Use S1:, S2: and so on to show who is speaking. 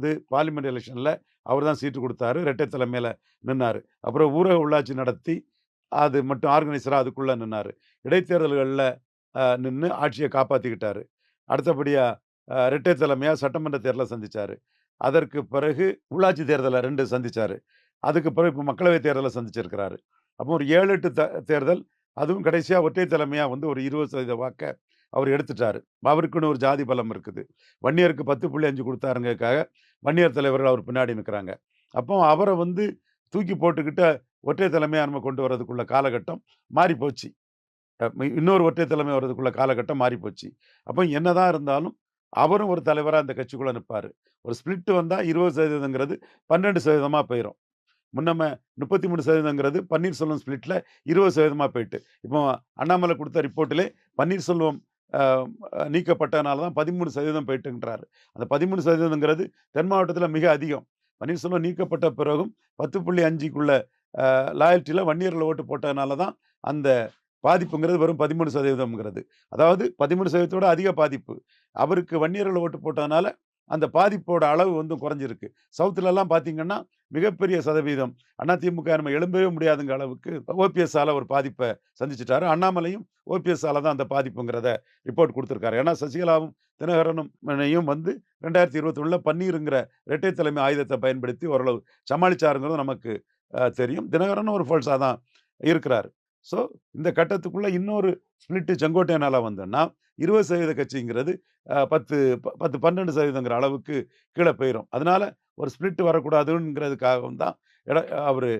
S1: இது பார்லிமெண்ட் எலெக்ஷனில் அவர் தான் சீட்டு கொடுத்தாரு. ரெட்டை தலைமையில் நின்னார். அப்புறம் ஊரக உள்ளாட்சி நடத்தி அது மட்டும் ஆர்கனைசராக அதுக்குள்ளே நின்னார். இடைத்தேர்தல்களில் நின்று ஆட்சியை காப்பாற்றிக்கிட்டாரு அடுத்தபடியாக ரெட்டை தலைமையாக சட்டமன்ற தேர்தலை சந்திச்சார். அதற்கு பிறகு உள்ளாட்சி தேர்தலை ரெண்டு சந்திச்சார். அதுக்கு பிறகு இப்போ மக்களவைத் தேர்தலை சந்திச்சிருக்கிறாரு. அப்போ ஒரு ஏழு எட்டு த தேர்தல் அதுவும் கடைசியாக ஒற்றை தலைமையாக வந்து ஒரு இருபது சதவீத வாக்கை அவர் எடுத்துட்டாரு. அவருக்குன்னு ஒரு ஜாதி பலம் இருக்குது. வன்னியருக்கு பத்து புள்ளி அஞ்சு கொடுத்தாருங்கக்காக வன்னியர் தலைவர்கள் அவர் பின்னாடி நிற்கிறாங்க அப்போ அவரை வந்து தூக்கி போட்டுக்கிட்ட ஒற்றை தலைமையாக நம்ம கொண்டு வர்றதுக்குள்ள காலகட்டம் மாறி போச்சு இன்னொரு ஒற்றை தலைமை வர்றதுக்குள்ள காலகட்டம் மாறி போச்சு அப்போ என்னதான் இருந்தாலும் அவரும் ஒரு தலைவராக அந்த கட்சிக்குள்ளே நிற்பார் ஒரு ஸ்பிளிட் வந்தால் இருபது சதவீதங்கிறது பன்னெண்டு சதவீதமாக போயிடும் முன்னம முப்பத்தி மூணு சதவீதங்கிறது பன்னீர்செல்வம் ஸ்பிளிட்டில் இருபது சதவீதமாக போயிட்டு. இப்போ அண்ணாமலை கொடுத்த ரிப்போர்ட்டிலே பன்னீர்செல்வம் நீக்கப்பட்டனால தான் பதிமூணு சதவீதம் போயிட்டுன்றாரு. அந்த பதிமூணு சதவீதங்கிறது தென் மாவட்டத்தில் மிக அதிகம். பன்னீர்செல்வம் நீக்கப்பட்ட பிறகும் பத்து புள்ளி அஞ்சுக்குள்ள லாயல்ட்டியில் வன்னியர்கள் ஓட்டு போட்டதுனால தான் அந்த பாதிப்புங்கிறது வெறும் பதிமூணு சதவீதம்ங்கிறது. அதாவது பதிமூணு சதவீதத்தோட அதிக பாதிப்பு. அவருக்கு வன்னியர்கள் ஓட்டு போட்டதுனால அந்த பாதிப்போட அளவு வந்து குறைஞ்சிருக்கு. சவுத்துலலாம் பார்த்தீங்கன்னா மிகப்பெரிய சதவீதம் அதிமுக நம்ம எழும்பவே முடியாதுங்க அளவுக்கு ஓபிஎஸ்ஸால் ஒரு பாதிப்பை சந்திச்சிட்டாரு. அண்ணாமலையும் ஓபிஎஸ்ஸால் தான் அந்த பாதிப்புங்கிறத ரிப்போர்ட் கொடுத்துருக்காரு. ஏன்னா சசிகலாவும் தினகரனும் வந்து ரெண்டாயிரத்தி இருபத்தி பன்னீருங்கிற இரட்டை தலைமை ஆயுதத்தை பயன்படுத்தி ஓரளவு சமாளிச்சாருங்கிறது நமக்கு தெரியும். தினகரனும் ஒரு ஃபால்ஸாக தான் இருக்கிறாரு. ஸோ இந்த கட்டத்துக்குள்ளே இன்னொரு ஸ்பிளிட்டு செங்கோட்டையனால் வந்தோன்னா இருபது சதவீத கட்சிங்கிறது பத்து ப- பத்து பன்னெண்டு சதவீதங்கிற அளவுக்கு கீழே போயிடும் அதனால ஒரு ஸ்பிளிட் வரக்கூடாதுங்கிறதுக்காகவும் தான் அவர்